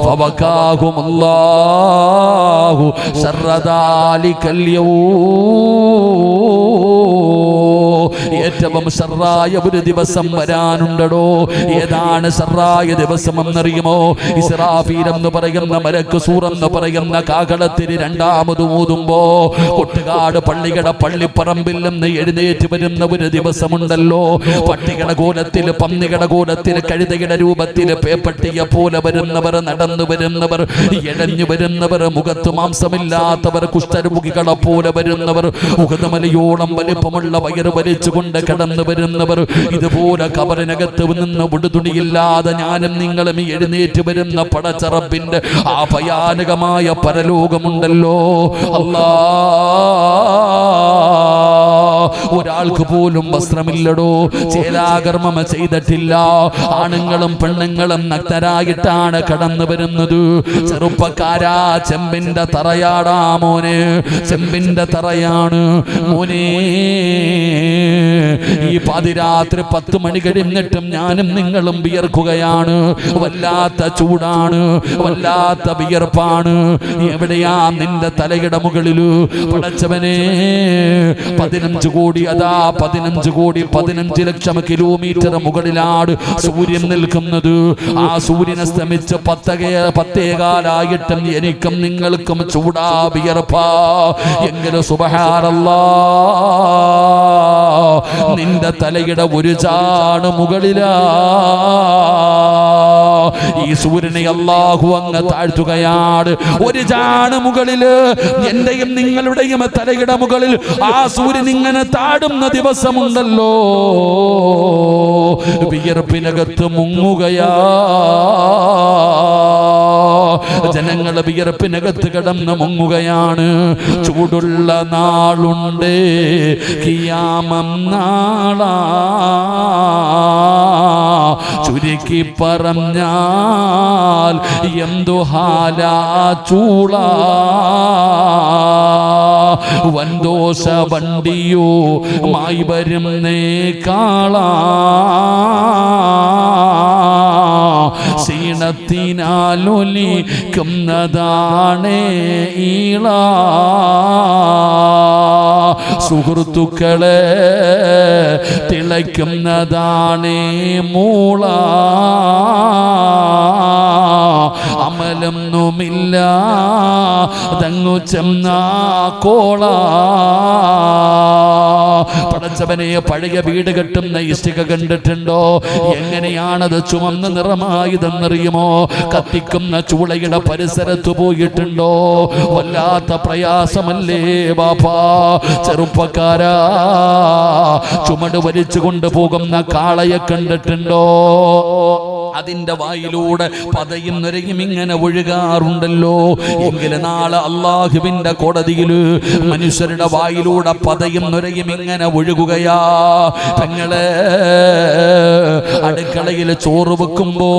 فوقاهم الله شر ذلك اليوم. ഏറ്റവും സറായ ഒരു ദിവസം വരാനുണ്ടടോ. ഏതാണ് സറായ ദിവസം എന്നറിയുമോ ഇസ്രാഫീൽ എന്ന് പറയുന്ന സൂറെന്ന് എന്ന് പറയുന്ന കാകളത്തിന് രണ്ടാമത് ഊതുമ്പോ കൊട്ടുകാട് പള്ളികട പള്ളിപ്പറമ്പിൽ നിന്ന് എഴുന്നേറ്റ് വരുന്ന ഒരു ദിവസമുണ്ടല്ലോ. പട്ടികട കോലത്തിൽ പന്നികട കോലത്തിൽ കഴുതയുടെ രൂപത്തിൽ പേപ്പട്ടിക പോലെ വരുന്നവർ നടന്നു വരുന്നവർ ഇഴഞ്ഞു വരുന്നവർ മുഖത്ത് മാംസമില്ലാത്തവർ കുഷ്ഠരോഗികളെ പോലെ വരുന്നവർ മുഖതമലയോളം വലിപ്പമുള്ള വയറ് വലിച്ചുകൊണ്ട് കടന്നു വരുന്നവർ ഇതുപോലെ കബറിനകത്ത് നിന്ന് വിടുതുണിയില്ലാതെ ഞാനും നിങ്ങളും എഴുന്നേറ്റ് വരുന്ന പടച്ചറപ്പിന്റെ ആ ഭയാനകമായ പരലോകമുണ്ടല്ലോ. അല്ലാ. ഒരാൾക്ക് പോലും വസ്ത്രമില്ലടോ. ചേലാകർമ്മം ചെയ്തിട്ടില്ല. ആണുങ്ങളും പെണ്ണുങ്ങളും നഗ്നരായിട്ടാണ് കടന്നു വരുന്നത്. ചെറുപ്പക്കാരാ ചെമ്പിന്റെ തറയാടാ മോനെ. ചെമ്പിന്റെ തറയാണ്. മോനെ. ഈ പാതിരാത്രി പത്ത് മണി കഴിഞ്ഞിട്ടും ഞാനും നിങ്ങളും വിയർക്കുകയാണ്. വല്ലാത്ത ചൂടാണ് വല്ലാത്ത വിയർപ്പാണ്. എവിടെയാ നിന്റെ തലയുടെ മുകളിൽ പടച്ചവനെ പതിനഞ്ച് കോടി അതാ പതിനഞ്ച് കോടി പതിനഞ്ച് ലക്ഷം കിലോമീറ്റർ മുകളിലാണ് സൂര്യൻ നിൽക്കുന്നത്. ആ സൂര്യൻ അസ്തമിച്ച് പത്തകേ പത്തേകാലായിട്ടും എനിക്കും നിങ്ങൾക്കും ചൂടാ വിയർപ്പാ. എങ്കിലും സുബഹാറല്ല നിന്റെ തലയുടെ ഒരു ചാണ് മുകളിലാ. ഈ സൂര്യനെ അള്ളാഹു അങ്ങ് താഴ്ത്തുകയാണ്. ഒരു ചാണ് മുകളിൽ എന്റെയും നിങ്ങളുടെയും തലയുടെ മുകളിൽ ആ സൂര്യൻ ഇങ്ങനെ താടുന്ന ദിവസമുണ്ടല്ലോ. വിയർപ്പിനകത്ത് മുങ്ങുകയാ. ജനങ്ങൾ വിയർപ്പിനകത്ത് കിടന്ന് മുങ്ങുകയാണ്. ചൂടുള്ള നാളുണ്ട്. കിയാമം നാളാ. ചുരുക്കി പറഞ്ഞാൽ എന്തു ഹാലാ ചൂള. വന്തോഷ വണ്ടിയോ മായി വരും നേ കാളാ ക്ഷീണത്തിനാലൊലിക്കുന്നതാണേ ഈള. സുഹൃത്തുക്കളെ തിളയ്ക്കുന്നതാണേ മൂള. അമലൊന്നുമില്ല തങ്ങു ചെന്ന കോള. പടച്ചവനെ പഴയ വീട് കെട്ടുന്ന ഇഷ്ടിക കണ്ടിട്ടുണ്ടോ? എങ്ങനെയാണത് ചുമന്ന നിറമായതെന്നറിയുമോ കത്തിക്കുന്ന ചൂളയുടെ പരിസരത്ത് പോയിട്ടുണ്ടോ? വല്ലാത്ത പ്രയാസമല്ലേ ബാപ്പാ? ചെറുപ്പക്കാരാ ചുമട് വലിച്ചു കൊണ്ടുപോകുന്ന കാളയെ കണ്ടിട്ടുണ്ടോ? അതിന്റെ വായിലൂടെ പതയും നുരയും ഇങ്ങനെ ഒഴുകാറുണ്ടല്ലോ. എങ്കിലും നാളെ അള്ളാഹുവിന്റെ കോടതിയിൽ മനുഷ്യരുടെ വായിലൂടെ പതയും നുരയും ഇങ്ങനെ ഒഴുകുകയാ. തങ്ങളെ അടുക്കളയിൽ ചോറ് വെക്കുമ്പോ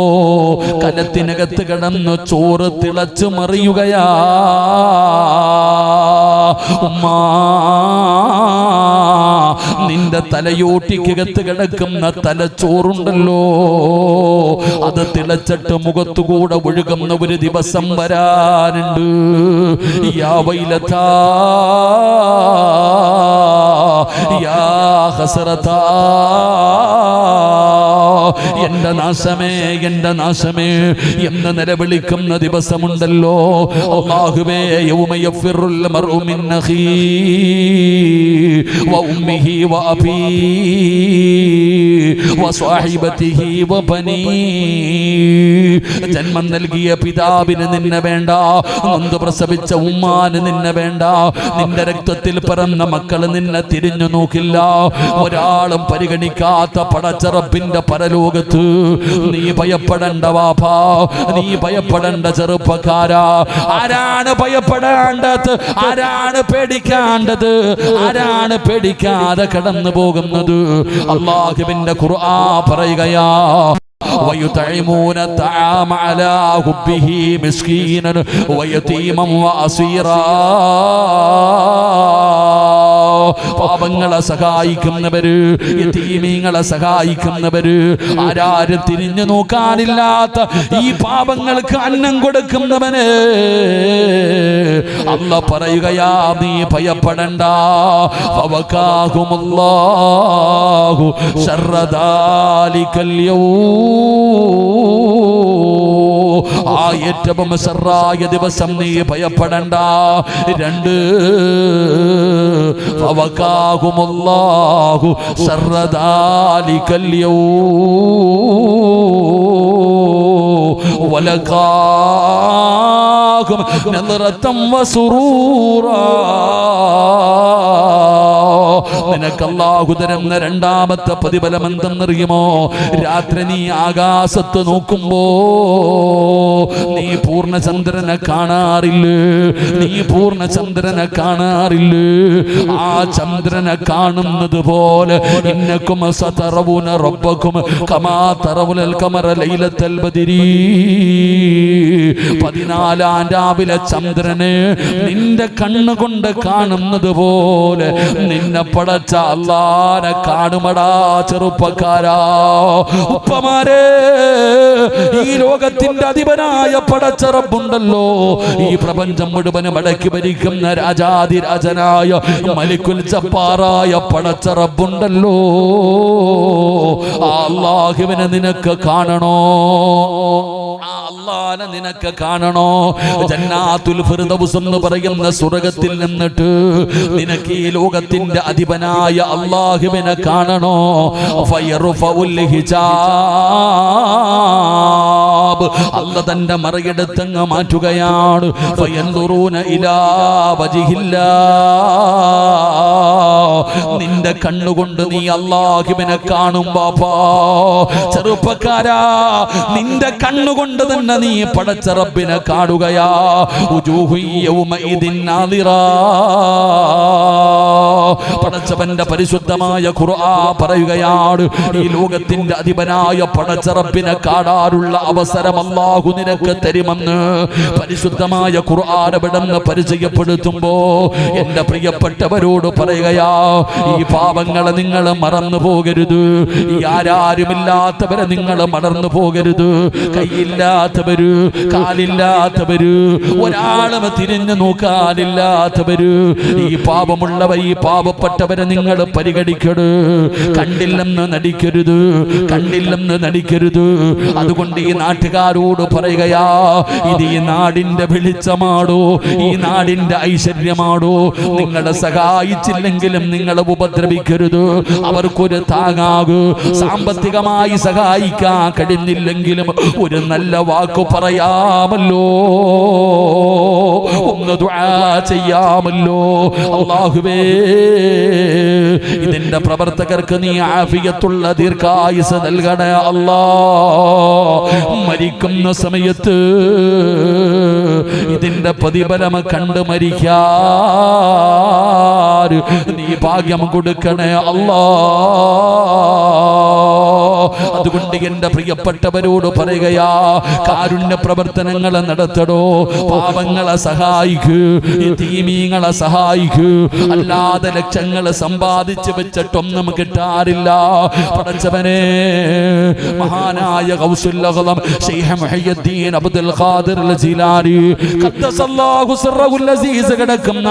കലത്തിനകത്ത് കിടന്ന് ചോറ് തിളച്ചു മറിയുകയാ. നിന്റെ തലയോട്ടിക്കകത്ത് കിടക്കുന്ന തലച്ചോറുണ്ടല്ലോ അത് തിളച്ചിട്ട് മുഖത്തുകൂടെ ഒഴുകുന്ന ഒരു ദിവസം വരാനുണ്ട്. യാ വൈലതാ യാ ഹസറതാ എന്റെ നാശമേ എന്റെ നാശമേ. എന്ന് നിലവിളിക്കുന്ന ദിവസമുണ്ടല്ലോ. മർഉ മിൻ ജന്മം നൽകിയ പിതാവിന് നിന്നെ വേണ്ട. നൊന്ത് പ്രസവിച്ച ഉമ്മാന് നിന്നെ വേണ്ട. നിന്റെ രക്തത്തിൽ പിറന്ന മക്കൾ നിന്നെ തിരിഞ്ഞു നോക്കില്ല. ഒരാളും പരിഗണിക്കാത്ത പടച്ചറപ്പിന്റെ പരലോകത്ത് നീ ഭയപ്പെടേണ്ട വാഭാ നീ ഭയപ്പെടേണ്ട ചെറുപ്പക്കാരാ ആരാണ് ഭയപ്പെടേണ്ടത് ആരാണ് പേടിക്കേണ്ടത് ആരാണ് പേടിക്കാതെ കടന്നു പോകുന്നത് അള്ളാഹുവിന്റെ ഖുർആ പറയുകയാ ويطعمون الطعام على حبه مسكينا ويتيما واسيرا പാപങ്ങളെ സഹായിക്കുന്നവര് യതീമീങ്ങളെ സഹായിക്കുന്നവര് ആരാരും തിരിഞ്ഞു നോക്കാനില്ലാത്ത ഈ പാപങ്ങൾക്ക് അന്നം കൊടുക്കുന്നവന് അല്ല പറയുകയാ നീ ഭയപ്പെടണ്ട ഫവകാഹുമുല്ലാഹു ശർറദാലിക്കൽ യൗം. ആ ഏറ്റവും സെറായ ദിവസം നീ ഭയപ്പെടണ്ട രണ്ട് ഫവകാഹുമുല്ലാഹു സർദാലി യൗം. വലകാഹും നദ്റത്തം വസുറൂറാ നിനക്ക് അള്ളാഹു തരുന്ന രണ്ടാമത്തെ പ്രതിഫലം എന്തെന്നറിയുമോ രാത്രി നീ ആകാശത്ത് നോക്കുമ്പോ നീ പൂർണചന്ദ്രനെ കാണാറില്ല. നീ പൂർണചന്ദ്രനെ കാണാറില്ല. ആ ചന്ദ്രനെ കാണുന്നത് പോലെ ഇന്നക്കും സതറവുന റബ്ബക്കും കമാ തറവുലൽ കമറ ലൈലത്തൽ ബദരി. പതിനാലാം രാവിലെ ചന്ദ്രനെ നിന്റെ കണ്ണുകൊണ്ട് കാണുന്നത് പോലെ നിന്നെ പടച്ച അല്ലാനെ കാണുമടാ ചെറുപ്പക്കാരാ. ഉപ്പമാരെ ഈ ലോകത്തിന്റെ അധിപനായ പടച്ചറപ്പുണ്ടല്ലോ. ഈ പ്രപഞ്ചം മുഴുവനും അടക്കി ഭരിക്കുന്ന രാജാതിരാജനായ മലിക്കുൽ ചപ്പാറായ പടച്ചറപ്പുണ്ടല്ലോ. അള്ളാഹുവിനെ നിനക്ക് കാണണോ? അള്ളാനെ നിനക്ക് കാണണോ? ജന്നാത്തുൽ ഫിർദൗസ് എന്ന് പറയുന്ന സ്വർഗത്തിൽ നിന്നിട്ട് നിനക്ക് ഈ ലോകത്തിന്റെ അധിപനായ അള്ളാഹുവിനെ കാണണോ? ഫയറുഫഉൽ ഹിജാബ്. അല്ല തന്റെ മറികെടുത്തങ്ങ് മാറ്റുകയാണ്. നിന്റെ കണ്ണുകൊണ്ട് നീ അള്ളാഹിബിനെ കാണും ബാപ്പാ. ചെറുപ്പക്കാരാ നിന്റെ കണ്ണുകൊണ്ട് തന്നെ നീ പടച്ച റബ്ബിനെ കാണുകയാ. ഉജൂഹു യൗമഇദിൻ നാദിറാ. പടച്ചവന്റെ പരിശുദ്ധമായ ഖുർആ പറയുകയാണ് ഈ ലോകത്തിന്റെ അധിപനായ പടച്ചറപ്പിനെ കാണാനുള്ള അവസരം അല്ലാഹു നിനക്ക് തരുമെന്ന് പരിശുദ്ധമായ ഖുർആൻ എവിടെന്ന് പരിചയപ്പെടുത്തുമ്പോ എന്റെ പ്രിയപ്പെട്ടവരോട് പറയുകയാ ഈ പാപങ്ങളെ നിങ്ങൾ മറന്നു പോകരുത് ഈ ആരാരുമില്ലാത്തവരെ നിങ്ങൾ മറന്നു പോകരുത് കൈയില്ലാത്തവര് കാലില്ലാത്തവര് ഒരാളും തിരിഞ്ഞു നോക്കാനില്ലാത്തവര് ഈ പാപമുള്ളവർ ഈ പാവപ്പെട്ടവരെ നിങ്ങൾ പരിഗണിക്കരുത്. കണ്ടില്ലെന്ന് നടിക്കരുത്. കണ്ടില്ലെന്ന് നടിക്കരുത്. അതുകൊണ്ട് ഈ നാട്ടുകാരോട് പറയുകയാ ഇത് ഈ നാടിന്റെ വെളിച്ചമാടോ? ഈ നാടിന്റെ ഐശ്വര്യമാടോ? നിങ്ങളെ സഹായിച്ചില്ലെങ്കിലും നിങ്ങളെ ഉപദ്രവിക്കരുത്. അവർക്കൊരു താങ്ങാകു. സാമ്പത്തികമായി സഹായിക്കാൻ കഴിഞ്ഞില്ലെങ്കിലും ഒരു നല്ല വാക്ക് പറയാമല്ലോ. ഒന്ന് ചെയ്യാമല്ലോ. അള്ളാഹുവേ ഇതിന്റെ പ്രവർത്തകർക്ക് നീ ആഫിയത്തുള്ള ദീർഘായുസ് നൽകണേ അല്ലാ. മരിക്കുന്ന സമയത്ത് ഇതിന്റെ പ്രതിഫലം കണ്ട് മരിക്കാർ നീ ഭാഗ്യം കൊടുക്കണേ അല്ലാ. അതുകൊണ്ട് എന്റെ പ്രിയപ്പെട്ടവരോട് പറയുകയാ കാരുണ്യ പ്രവർത്തനങ്ങൾ നടത്തടോ പാപങ്ങളെ സഹായിക്കൂ തീമീങ്ങളെ സഹായിക്കൂ. അല്ലാതെ ലക്ഷങ്ങൾ സമ്പാദിച്ചു വെച്ചിട്ടൊന്നും കിട്ടാറില്ല. പടച്ചവനെ മഹാനായ മുഹയ്യദ്ദീൻ അബ്ദുൽ ഖാദിർ ജിലാനി കിടക്കുന്ന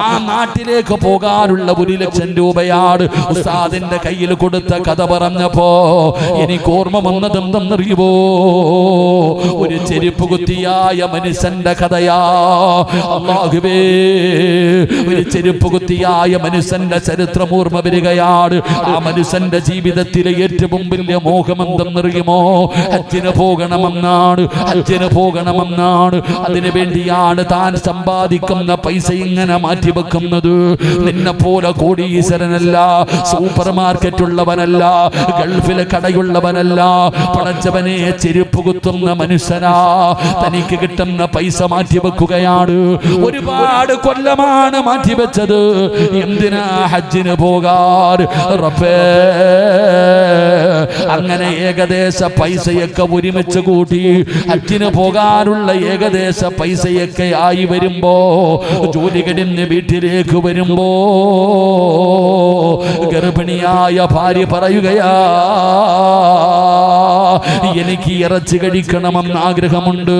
ആ നാട്ടിലേക്ക് പോകാനുള്ള ഒരു ലക്ഷം രൂപയാണ് ഉസ്താദിന്റെ കയ്യിൽ കൊടുത്ത കഥ പറഞ്ഞപ്പോ എനിക്ക് ഓർമ്മ വന്നത് എന്തെന്നറിയുമോ ഒരു ചെരുപ്പ് കുത്തിയായ മനുഷ്യന്റെ കഥയാ. അള്ളാഹുവേ ഒരു ചെരുപ്പ് കുത്തിയായ മനുഷ്യന്റെ ചരിത്രം ഓർമ്മ വരികയാണ്. ആ മനുഷ്യന്റെ ജീവിതത്തിലെ ഏറ്റവും വലിയ മോഹം എന്തെന്നറിയുമോ ഹജ്ജിന് പോകണമെന്നാണ് അച്ഛന് പോകണമെന്നാണ്. അതിനു വേണ്ടിയാണ് താൻ സമ്പാദിക്കുന്ന പൈസ ഇങ്ങനെ മാറ്റി വെക്കുന്നത് നിന്നെ പോലെ കോടീശ്വരനല്ല സൂപ്പർ മാർക്കറ്റ് ഉള്ളവനല്ല ഗൾഫിലെ കടയുള്ളവനല്ല. പടച്ചവനെ ചെരുപ്പ് കുത്തുന്ന മനുഷ്യനാ. തനിക്ക് കിട്ടുന്ന പൈസ മാറ്റി വെക്കുകയാണ്. ഒരുപാട് കൊല്ലമാണ് മാറ്റി വെച്ചത്. എന്തിനാ ഹജ്ജിന് പോകാൻ റബ്ബേ. അങ്ങനെ ഏകദേശ പൈസയൊക്കെ ഒരുമിച്ച് കൂട്ടി അച്ഛന് പോകാനുള്ള ഏകദേശ പൈസയൊക്കെ ആയി വരുമ്പോ ജോലി കഴിഞ്ഞ് വീട്ടിലേക്ക് വരുമ്പോ ഗർഭിണിയായ ഭാര്യ പറയുകയാ എനിക്ക് ഇറച്ചി കഴിക്കണമെന്ന് ആഗ്രഹമുണ്ട്.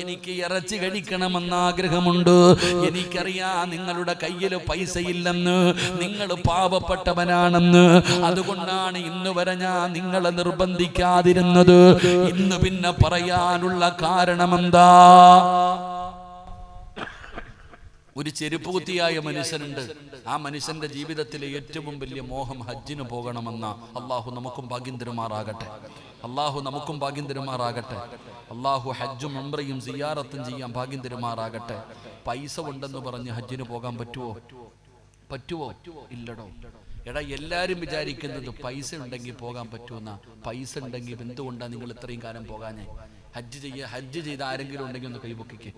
എനിക്ക് ഇറച്ചി കഴിക്കണമെന്ന് ആഗ്രഹമുണ്ട് എനിക്കറിയാം നിങ്ങളുടെ കയ്യിൽ പൈസ ഇല്ലെന്ന് നിങ്ങൾ പാവപ്പെട്ടവനാണെന്ന്. അതുകൊണ്ടാണ് ഇന്ന് വരെ ഞാൻ നിങ്ങളെ നിർബന്ധിക്കാതിരുന്നത്. ഇന്ന് പിന്നെ പറയാനുള്ള കാരണമെന്താ? ഒരു ചെരുപ്പ് കുത്തിയായ മനുഷ്യനുണ്ട്. ആ മനുഷ്യന്റെ ജീവിതത്തിലെ ഏറ്റവും വലിയ മോഹം ഹജ്ജിന് പോകണമെന്ന. അള്ളാഹു നമുക്കും ഭാഗ്യം തരുമാറാകട്ടെ. അള്ളാഹു നമുക്കും ഭാഗ്യം തരുമാറാകട്ടെ. അള്ളാഹു ഹജ്ജും ഉംറയും സിയാറത്തും ചെയ്യാൻ ഭാഗ്യം തരുമാറാകട്ടെ. പൈസ ഉണ്ടെന്ന് പറഞ്ഞ് ഹജ്ജിന് പോകാൻ പറ്റുമോ പറ്റുമോ ഇല്ലടോ. എടാ എല്ലാരും വിചാരിക്കുന്നത് പൈസ ഉണ്ടെങ്കിൽ പോകാൻ പറ്റുമെന്ന പൈസ ഉണ്ടെങ്കിൽ എന്തുകൊണ്ടാണ് നിങ്ങൾ ഇത്രയും കാലം പോകാഞ്ഞേ? ഹജ്ജ് ചെയ്യ ഹജ്ജ് ചെയ്ത ആരെങ്കിലും ഉണ്ടെങ്കിൽ ഒന്ന് കൈപൊക്കിക്കേ.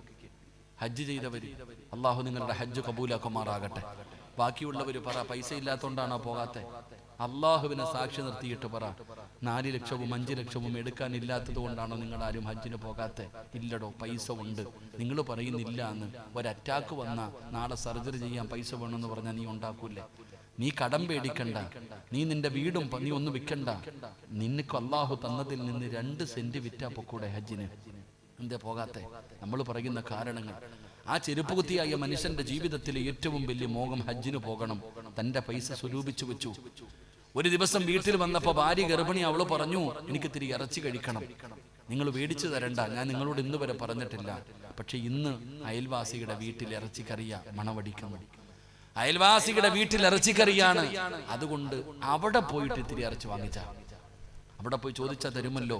ഹജ്ജ് ചെയ്തവർ അള്ളാഹു നിങ്ങളുടെ ഹജ്ജ് കബൂലാക്കുമാറാകട്ടെ. ബാക്കിയുള്ളവർ പറ പൈസ ഇല്ലാത്തോണ്ടാണോ പോകാത്തെ? അള്ളാഹുവിനെ സാക്ഷി നിർത്തിയിട്ട് പറ. നാല് ലക്ഷവും അഞ്ച് ലക്ഷവും എടുക്കാനില്ലാത്തത് കൊണ്ടാണോ നിങ്ങൾ ആരും ഹജ്ജിന് പോകാത്തെ ഇല്ലടോ പൈസ ഉണ്ട്. നിങ്ങൾ പറയുന്നില്ല എന്ന്. ഒരു അറ്റാക്ക് നാളെ സർജറി ചെയ്യാൻ പൈസ വേണമെന്ന് പറഞ്ഞാൽ നീ ഉണ്ടാക്കൂലേ നീ കടം പേടിക്കണ്ട. നീ നിന്റെ വീടും നീ ഒന്നും വിൽക്കണ്ട. നിനക്ക് അള്ളാഹു തന്നതിൽ നിന്ന് രണ്ട് സെന്റ് വിറ്റാ പൊക്കൂടെ ഹജ്ജിന്. എന്തേ പോകാത്തെ? നമ്മൾ പറയുന്ന കാരണങ്ങൾ. ആ ചെരുപ്പ് കുത്തിയായ മനുഷ്യന്റെ ജീവിതത്തിലെ ഏറ്റവും വലിയ മോഹം ഹജ്ജിന് പോകണം. തന്റെ പൈസ സ്വരൂപിച്ചു വെച്ചു. ഒരു ദിവസം വീട്ടിൽ വന്നപ്പോ ഭാര്യ ഗർഭിണി അവൾ പറഞ്ഞു എനിക്ക് ഇത്തിരി ഇറച്ചി കഴിക്കണം. നിങ്ങൾ മേടിച്ചു തരണ്ട. ഞാൻ നിങ്ങളോട് ഇന്ന് വരെ പറഞ്ഞിട്ടില്ല. പക്ഷെ ഇന്ന് അയൽവാസിയുടെ വീട്ടിൽ ഇറച്ചിക്കറിയ മണവടിക്കുന്നു. അയൽവാസിയുടെ വീട്ടിൽ ഇറച്ചിക്കറിയാണ്. അതുകൊണ്ട് അവിടെ പോയിട്ട് ഇത്തിരി ഇറച്ചി വാങ്ങിച്ച. അവിടെ പോയി ചോദിച്ചാൽ തരുമല്ലോ.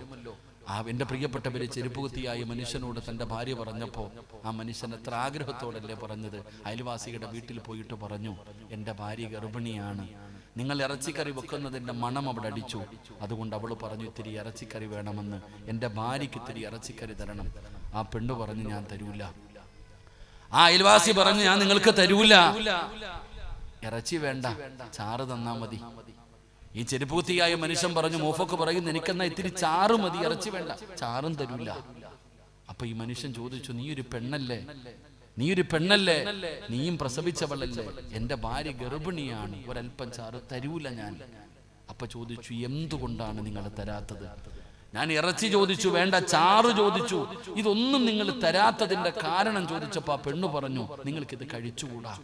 ആ എന്റെ പ്രിയപ്പെട്ടവരെ ചെരുപ്പുകുത്തിയായ മനുഷ്യനോട് തന്റെ ഭാര്യ പറഞ്ഞപ്പോ ആ മനുഷ്യൻ എത്ര ആഗ്രഹത്തോടല്ലേ പറഞ്ഞത്? അയൽവാസിയുടെ വീട്ടിൽ പോയിട്ട് പറഞ്ഞു എന്റെ ഭാര്യ ഗർഭിണിയാണ്. നിങ്ങൾ ഇറച്ചിക്കറി വെക്കുന്നതിന്റെ മണം അവിടെ അടിച്ചു. അതുകൊണ്ട് അവൾ പറഞ്ഞു ഇത്തിരി ഇറച്ചിക്കറി വേണമെന്ന്. എന്റെ ഭാര്യയ്ക്ക് ഇത്തിരി ഇറച്ചിക്കറി തരണം. ആ പെണ്ണു പറഞ്ഞു ഞാൻ തരൂല. ആ അയൽവാസി പറഞ്ഞു ഞാൻ നിങ്ങൾക്ക് തരൂല. ഇറച്ചി വേണ്ട. ചാറ് തന്നാ മതി. ഈ ചെരുപ്പൂത്തിയായ മനുഷ്യൻ പറഞ്ഞു മൂഫക്ക് പറയുന്നു എനിക്കെന്നാ ഇത്തിരി ചാറ് മതി ഇറച്ചി വേണ്ട. ചാറും തരൂല. അപ്പൊ ഈ മനുഷ്യൻ ചോദിച്ചു നീ ഒരു പെണ്ണല്ലേ? നീ ഒരു പെണ്ണല്ലേ? നീയും പ്രസവിച്ചവളല്ലേ? എന്റെ ഭാര്യ ഗർഭിണിയാണ്. ഒരല്പം ചാറ് തരൂല ഞാൻ. അപ്പൊ ചോദിച്ചു എന്തുകൊണ്ടാണ് നിങ്ങൾ തരാത്തത്? ഞാൻ ഇറച്ചി ചോദിച്ചു വേണ്ട ചാറ് ചോദിച്ചു. ഇതൊന്നും നിങ്ങൾ തരാത്തതിന്റെ കാരണം ചോദിച്ചപ്പോ ആ പെണ്ണു പറഞ്ഞു ഇത് കഴിച്ചുകൂടാ.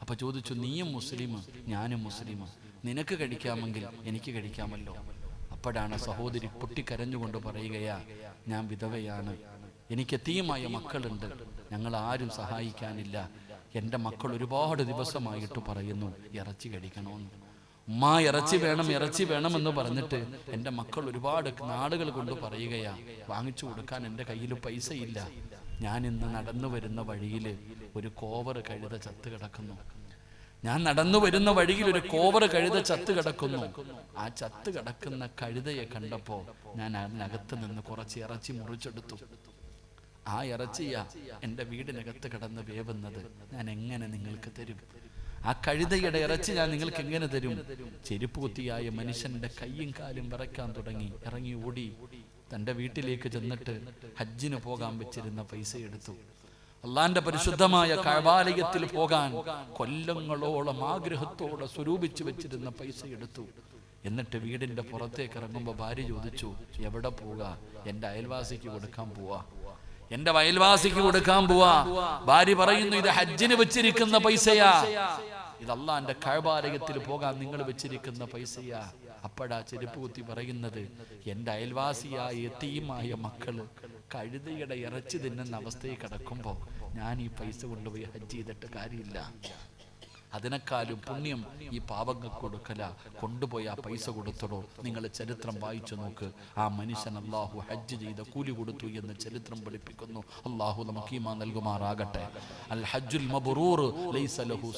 അപ്പൊ ചോദിച്ചു നീയും മുസ്ലിം ഞാനും മുസ്ലിം. നിനക്ക് കഴിക്കാമെങ്കിൽ എനിക്ക് കഴിക്കാമല്ലോ. അപ്പോഴാണ് സഹോദരി പൊട്ടിക്കരഞ്ഞുകൊണ്ട് പറയുകയാ ഞാൻ വിധവയാണ്. എനിക്ക് തീയമായ മക്കളുണ്ട്. ഞങ്ങൾ ആരും സഹായിക്കാനില്ല. എന്റെ മക്കൾ ഒരുപാട് ദിവസമായിട്ട് പറയുന്നു ഇറച്ചി കഴിക്കണമെന്ന്. ഉമ്മ ഇറച്ചി വേണം ഇറച്ചി വേണമെന്ന് പറഞ്ഞിട്ട് എന്റെ മക്കൾ ഒരുപാട് നാടുകൾ കൊണ്ട് പറയുകയാ. വാങ്ങിച്ചു കൊടുക്കാൻ എന്റെ കയ്യിൽ പൈസ ഇല്ല ഞാൻ ഇന്ന് നടന്നു വരുന്ന വഴിയിൽ ഒരു കോവർ കഴുത ചത്ത് കിടക്കുന്നു. ഞാൻ നടന്നു വരുന്ന വഴിയിൽ ഒരു കോവർ കഴുത ചത്ത് കിടക്കുന്നു. ആ ചത്ത് കിടക്കുന്ന കഴുതയെ കണ്ടപ്പോ ഞാൻ അതിനകത്ത് നിന്ന് കുറച്ച് ഇറച്ചി മുറിച്ചെടുത്തു. ആ ഇറച്ചിയ എന്റെ വീടിനകത്ത് കിടന്ന് വേവുന്നത്. ഞാൻ എങ്ങനെ നിങ്ങൾക്ക് തരും? ആ കഴുതയുടെ ഇറച്ചി ഞാൻ നിങ്ങൾക്ക് എങ്ങനെ തരും? ചെരുപ്പ് കുത്തിയായ മനുഷ്യന്റെ കയ്യും കാലും വിറയ്ക്കാൻ തുടങ്ങി. ഇറങ്ങി ഓടി. തന്റെ വീട്ടിലേക്ക് ചെന്നിട്ട് ഹജ്ജിന് പോകാൻ വെച്ചിരുന്ന പൈസ എടുത്തു. അള്ളാന്റെ പരിശുദ്ധമായ കഴവാലയത്തിൽ പോകാൻ കൊല്ലങ്ങളോളം ആഗ്രഹത്തോടെ സ്വരൂപിച്ചു വെച്ചിരുന്ന പൈസ എടുത്തു. എന്നിട്ട് വീടിന്റെ പുറത്തേക്ക് ഇറങ്ങുമ്പോ ഭാര്യ ചോദിച്ചു എവിടെ പോവുക എന്റെ അയൽവാസിക്ക് കൊടുക്കാൻ പോവാ. എന്റെ വയൽവാസിക്ക് കൊടുക്കാൻ പോവാ. ഭാര്യ പറയുന്നു ഇത് ഹജ്ജിന് വെച്ചിരിക്കുന്ന പൈസയാ. ഇതല്ല എന്റെ കഴബാലയത്തിൽ പോകാൻ നിങ്ങൾ വെച്ചിരിക്കുന്ന പൈസയാ. അപ്പോഴാ ചെരുപ്പ് കുത്തി പറയുന്നത് എന്റെ അയൽവാസിയായ എത്തിയുമായ മക്കൾ കഴുതയുടെ ഇറച്ചി തിന്നുന്ന അവസ്ഥയിൽ കിടക്കുമ്പോ ഞാൻ ഈ പൈസ കൊണ്ടുപോയി ഹജ്ജ് ചെയ്തിട്ട് കാര്യമില്ല. അതിനേക്കാളും പുണ്യം ഈ പാവങ്ങൾക്ക് കൊടുക്കല കൊണ്ടുപോയി ആ പൈസ കൊടുത്തടോ. നിങ്ങൾ ചരിത്രം വായിച്ചു നോക്ക്. ആ മനുഷ്യൻ അള്ളാഹു ഹജ്ജ് ചെയ്ത കൂലി കൊടുത്തു എന്ന് ചരിത്രം പഠിപ്പിക്കുന്നു. അള്ളാഹു നമുക്ക് ഈമാ നൽകുമാറാകട്ടെ. അൽ ഹജ്ജുൽ മബറൂർ ലൈസ ലഹു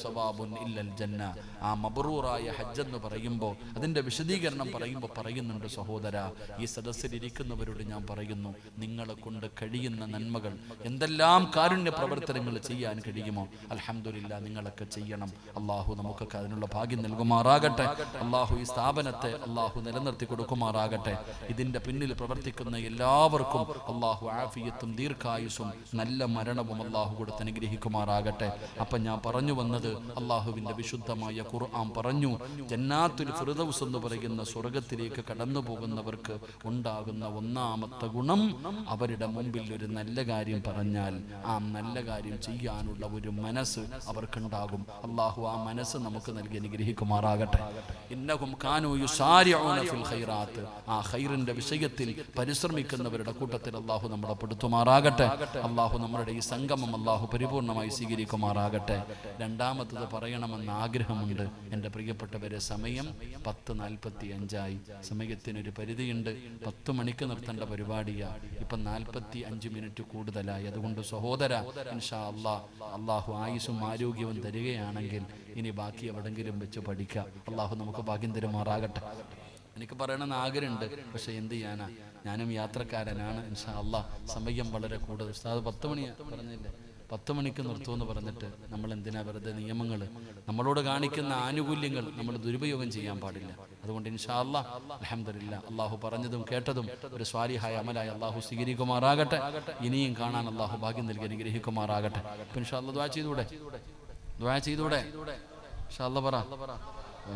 ജന്ന. ആ മബറൂറായ ഹജ്ജ് എന്ന് പറയുമ്പോൾ അതിന്റെ വിശദീകരണം പറയുമ്പോൾ പറയുന്നുണ്ട് സഹോദര ഈ സദസ്സിൽ ഇരിക്കുന്നവരോട് ഞാൻ പറയുന്നു നിങ്ങളെ കൊണ്ട് കഴിയുന്ന നന്മകൾ എന്തെല്ലാം കാരുണ്യ പ്രവർത്തനങ്ങൾ ചെയ്യാൻ കഴിയുമോ? അലഹമില്ല നിങ്ങളൊക്കെ ചെയ്യണം. അള്ളാഹു നമുക്കൊക്കെ അതിനുള്ള ഭാഗ്യം നൽകുമാറാകട്ടെ. അള്ളാഹു ഈ സ്ഥാപനത്തെ അള്ളാഹു നിലനിർത്തി കൊടുക്കുമാറാകട്ടെ. ഇതിന്റെ പിന്നിൽ പ്രവർത്തിക്കുന്ന എല്ലാവർക്കും അള്ളാഹു ആഫിയത്തും ദീർഘായുസും നല്ല മരണവും അള്ളാഹു കൊടുത്ത് അനുഗ്രഹിക്കുമാറാകട്ടെ. അപ്പൊ ഞാൻ പറഞ്ഞു വന്നത് അള്ളാഹുവിന്റെ വിശുദ്ധമായ ഖുർആൻ പറഞ്ഞു ജന്നാത്തുൽ ഫിർദൗസ് എന്ന് പറയുന്ന സ്വർഗത്തിലേക്ക് കടന്നു പോകുന്നവർക്ക് ഉണ്ടാകുന്ന ഒന്നാമത്തെ ഗുണം അവരുടെ മുമ്പിൽ ഒരു നല്ല കാര്യം പറഞ്ഞാൽ ആ നല്ല കാര്യം ചെയ്യാനുള്ള ഒരു മനസ്സ് അവർക്കുണ്ടാകും. അള്ളാഹു ആ മനസ്സ് നമുക്ക് നൽകി അനുഗ്രഹിക്കുമാറാകട്ടെ. ഇന്നഹും കാനൂ യുസാരിഊന ഫിൽ ഖൈറാത്ത്. ആ ഖൈറിന്റെ വിഷയത്തിൽ പരിശ്രമിക്കുന്നവരുടെ കൂട്ടത്തിൽ അള്ളാഹു നമ്മളെ പെടുത്തുമാറാകട്ടെ അള്ളാഹു നമ്മളുടെ ഈ സംഗമം അള്ളാഹു പരിപൂർണമായി സ്വീകരിക്കുമാറാകട്ടെ. രണ്ടാമത്തത് പറയണമെന്ന് ആഗ്രഹമുണ്ട്. എന്റെ പ്രിയപ്പെട്ടവരെ സമയം പത്ത് നാൽപ്പത്തി അഞ്ചായി സമയത്തിനൊരു പരിധിയുണ്ട്. പത്ത് മണിക്ക് നിർത്തേണ്ട പരിപാടിയാ. ഇപ്പം നാൽപ്പത്തി അഞ്ച് മിനിറ്റ് കൂടുതലായി. അതുകൊണ്ട് സഹോദര ഇൻഷാ അള്ളാ അള്ളാഹു ആയുസും ആരോഗ്യവും തരികയാണെങ്കിൽ ഇനി ബാക്കി എവിടെങ്കിലും വെച്ച് പഠിക്കാം. അള്ളാഹു നമുക്ക് ഭാഗ്യം തരുമാറാകട്ടെ. എനിക്ക് പറയണമെന്ന് ആഗ്രഹമുണ്ട്. പക്ഷെ എന്ത് ചെയ്യാനാ? ഞാനും യാത്രക്കാരനാണ്. ഇൻഷാ അള്ളാ സമയം വളരെ കൂടുതൽ. ഉസ്താദ് പത്ത് മണിയാ പറഞ്ഞില്ലേ? പത്ത് മണിക്ക് നിർത്തുമെന്ന് പറഞ്ഞിട്ട് നമ്മൾ എന്തിനാ വെറുതെ നിയമങ്ങൾ നമ്മളോട് കാണിക്കുന്ന ആനുകൂല്യങ്ങൾ നമ്മൾ ദുരുപയോഗം ചെയ്യാൻ പാടില്ല. അതുകൊണ്ട് ഇൻഷാ അല്ലാ അലഹമില്ല അള്ളാഹു പറഞ്ഞതും കേട്ടതും ഒരു സ്വാലിഹായ അമലായി അള്ളാഹു സ്വീകരിക്കുമാറാകട്ടെ. ഇനിയും കാണാൻ അള്ളാഹു ഭാഗ്യം നൽകി അനുഗ്രഹിക്കുമാറാകട്ടെ. ഇൻഷാ അല്ലാ ദ്വാ ചെയ്തൂടെ? ദ്വാ ചെയ്തൂടെ? ഇൻഷാ അല്ലാ പറ. ദ്വാ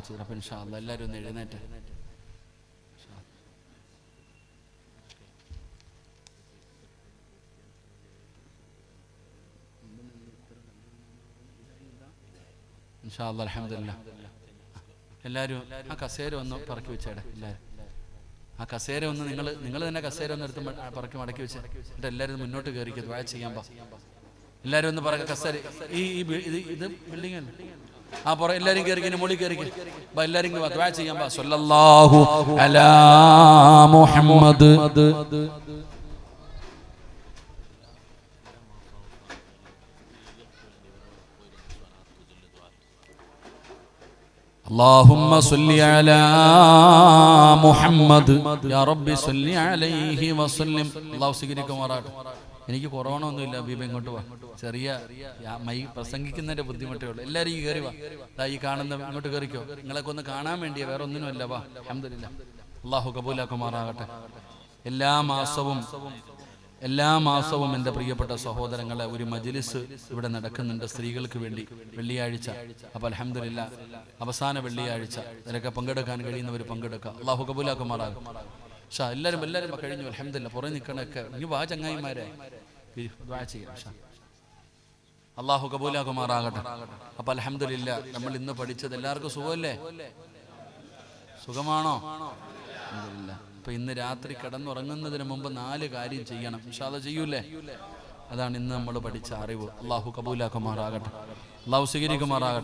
എല്ലാവരും ഒന്ന് എഴുന്നേറ്റ്. അൽഹംദുലില്ലാ. എല്ലാവരും ആ കസേര ഒന്ന് പറക്കി വെച്ചേടെ എല്ലാവരും ആ കസേര ഒന്ന് നിങ്ങൾ നിങ്ങൾ തന്നെ കസേര ഒന്ന് എടുത്ത് പറക്കി മടക്കി വെച്ച്. എന്നിട്ട് എല്ലാവരും മുന്നോട്ട് കയറിക്കും വായ ചെയ്യാൻ പാ. എല്ലാവരും ഒന്ന് പറ കസേര ഈ ഈ ബി- ഇത് ഇത് ബിൽഡിംഗ് അല്ലേ ആ പുറ എല്ലാവരും കയറി ഇനി മുകളിൽ കയറി എല്ലാവരും വാ ചെയ്യാൻ പാ സല്ലല്ലാഹു അലാ മുഹമ്മദ് اللهم صل على محمد يا رب صل عليه وسلم അള്ളാഹു സ്വീകരിക്കുമാറാകട്ടെ എനിക്ക് കൊറോണ ഒന്നുമില്ല ബീബ ഇങ്ങോട്ട് വാ. ചെറിയ മൈ പ്രസംഗിക്കുന്നതിന്റെ ബുദ്ധിമുട്ടേ ഉള്ളൂ. എല്ലാവരും ഈ കയറി വാ. ഈ കാണുന്ന ഇങ്ങോട്ട് കയറിക്കോ നിങ്ങളൊക്കെ ഒന്ന് കാണാൻ വേണ്ടിയാ വേറെ ഒന്നിനുമല്ല വാ. അഹമ്മദില്ല അള്ളാഹു കബൂലാക്കുമാറാകട്ടെ. എല്ലാ മാസവും എല്ലാ മാസവും എന്റെ പ്രിയപ്പെട്ട സഹോദരങ്ങളെ ഒരു മജിലിസ് ഇവിടെ നടക്കുന്നുണ്ട് സ്ത്രീകൾക്ക് വേണ്ടി വെള്ളിയാഴ്ച. അപ്പോൾ അലഹമില്ല അവസാന വെള്ളിയാഴ്ച. അതിലൊക്കെ പങ്കെടുക്കാൻ കഴിയുന്നവർ പങ്കെടുക്കുക അള്ളാഹു കബൂലാക്കുമാറാകും ഷാ എല്ലാവരും എല്ലാവരും കഴിഞ്ഞു. അലഹമില്ല പുറേ നിൽക്കണൊക്കെ ഇനി വാ ചങ്ങായിമാരെ. ചെയ്യാം അള്ളാഹു കബൂലാകുമാറാകട്ടെ. അപ്പൊ അലഹമില്ല നമ്മൾ ഇന്ന് പഠിച്ചത് എല്ലാവർക്കും സുഖമല്ലേ? സുഖമാണോ. അപ്പൊ ഇന്ന് രാത്രി കിടന്നുറങ്ങുന്നതിന് മുമ്പ് നാല് കാര്യം ചെയ്യണം. ഇൻഷാല്ല ചെയ്യൂലേ? അതാണ് ഇന്ന് നമ്മൾ പഠിച്ച അറിവ്. അള്ളാഹു കബൂലാക്കുമാറാകട്ടെ അള്ളാഹു സ്വീകരിക്കുമാറാകട്ടെ.